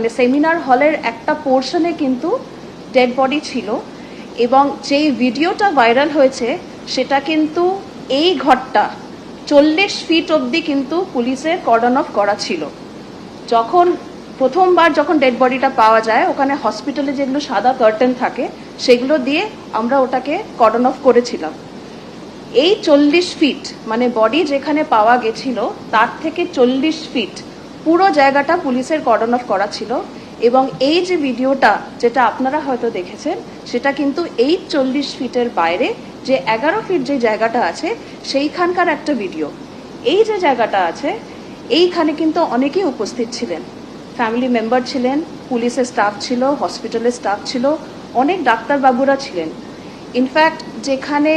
মানে সেমিনার হলের একটা পোর্শনে কিন্তু ডেড বডি ছিল এবং যেই ভিডিওটা ভাইরাল হয়েছে, সেটা কিন্তু এই ঘরটা চল্লিশ ফিট অবধি কিন্তু পুলিশের কর্ডন অফ করা ছিল। যখন প্রথমবার যখন ডেড বডিটা পাওয়া যায়, ওখানে হসপিটালে যেগুলো সাদা কার্টেন থাকে, সেগুলো দিয়ে আমরা ওটাকে কর্ডন অফ করেছিলাম। এই চল্লিশ ফিট মানে বডি যেখানে পাওয়া গেছিল, তার থেকে চল্লিশ ফিট পুরো জায়গাটা পুলিশের কর্ডন অফ করা ছিল এবং এই যে ভিডিওটা যেটা আপনারা হয়তো দেখেছেন, সেটা কিন্তু এই চল্লিশ ফিটের বাইরে যে এগারো ফিট যে জায়গাটা আছে, সেইখানকার একটা ভিডিও এই যে জায়গাটা আছে, এইখানে কিন্তু অনেকেই উপস্থিত ছিলেন। ফ্যামিলি মেম্বার ছিলেন, পুলিশের স্টাফ ছিল হসপিটালের স্টাফ ছিল, অনেক ডাক্তারবাবুরা ছিলেন। ইনফ্যাক্ট যেখানে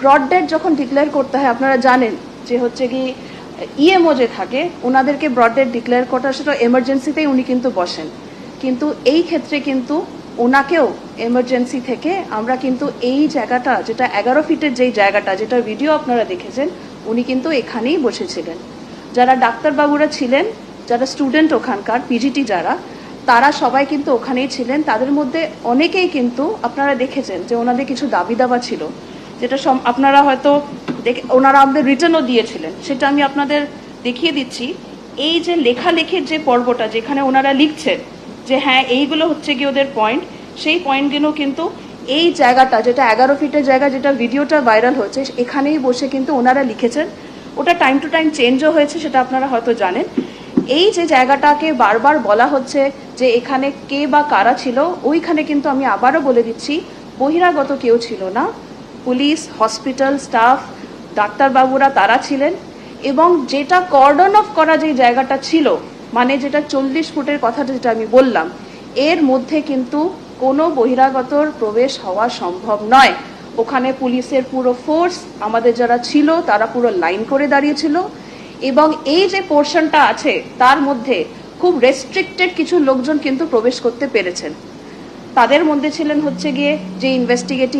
ব্রড ডেড যখন ডিক্লেয়ার করতে হয়, আপনারা জানেন যে হচ্ছে কি ইএমও যে থাকে ওনাদেরকে ব্রড ডেড ডিক্লেয়ার করাটা সেটা এমার্জেন্সিতেই উনি কিন্তু বসেন। কিন্তু এই ক্ষেত্রে কিন্তু ওনাকেও এমার্জেন্সি থেকে আমরা কিন্তু এই জায়গাটা, যেটা এগারো ফিটের যেই জায়গাটা, যেটার ভিডিও আপনারা দেখেছেন, উনি কিন্তু এখানেই বসেছিলেন। যারা ডাক্তারবাবুরা ছিলেন, যারা স্টুডেন্ট ওখানকার পিজিটি যারা, তারা সবাই কিন্তু ওখানেই ছিলেন। তাদের মধ্যে অনেকেই কিন্তু আপনারা দেখেছেন যে ওনাদের কিছু দাবি দাবা ছিল, যেটা আপনারা হয়তো ওনারা আমাদের রিটার্নও দিয়েছিলেন। সেটা আমি আপনাদের দেখিয়ে দিচ্ছি। এই যে লেখালেখির যে পর্বটা যেখানে ওনারা লিখছেন যে হ্যাঁ এইগুলো হচ্ছে কি ওদের পয়েন্ট সেই পয়েন্টগুলো কিন্তু এই জায়গাটা, যেটা এগারো ফিটের জায়গা, যেটা ভিডিওটা ভাইরাল হয়েছে, এখানেই বসে কিন্তু ওনারা লিখেছেন। ওটা টাইম টু টাইম চেঞ্জও হয়েছে, সেটা আপনারা হয়তো জানেন। এই যে জায়গাটাকে বারবার বলা হচ্ছে যে এখানে কে বা কারা ছিল, ওইখানে কিন্তু আমি আবারও বলে দিচ্ছি, বহিরাগত কেউ ছিল না। পুলিশ হসপিটাল স্টাফ ডাক্তারবাবুরা তারা ছিলেন এবং যেটা কর্ডন অফ করা যে জায়গাটা ছিল মানে যেটা চল্লিশ ফুটের কথাটা যেটা আমি বললাম, এর মধ্যে কিন্তু কোনো বহিরাগতর প্রবেশ হওয়া সম্ভব নয়। ওখানে পুলিশের পুরো ফোর্স আমাদের যারা ছিল, তারা পুরো লাইন করে দাঁড়িয়েছিল এবং এই যে পোর্শনটা আছে, তার মধ্যে খুব রেস্ট্রিক্টেড কিছু লোকজন কিন্তু প্রবেশ করতে পেরেছেন। তাদের মধ্যে ছিলেন হচ্ছে গিয়ে যে ইনভেস্টিগেটিং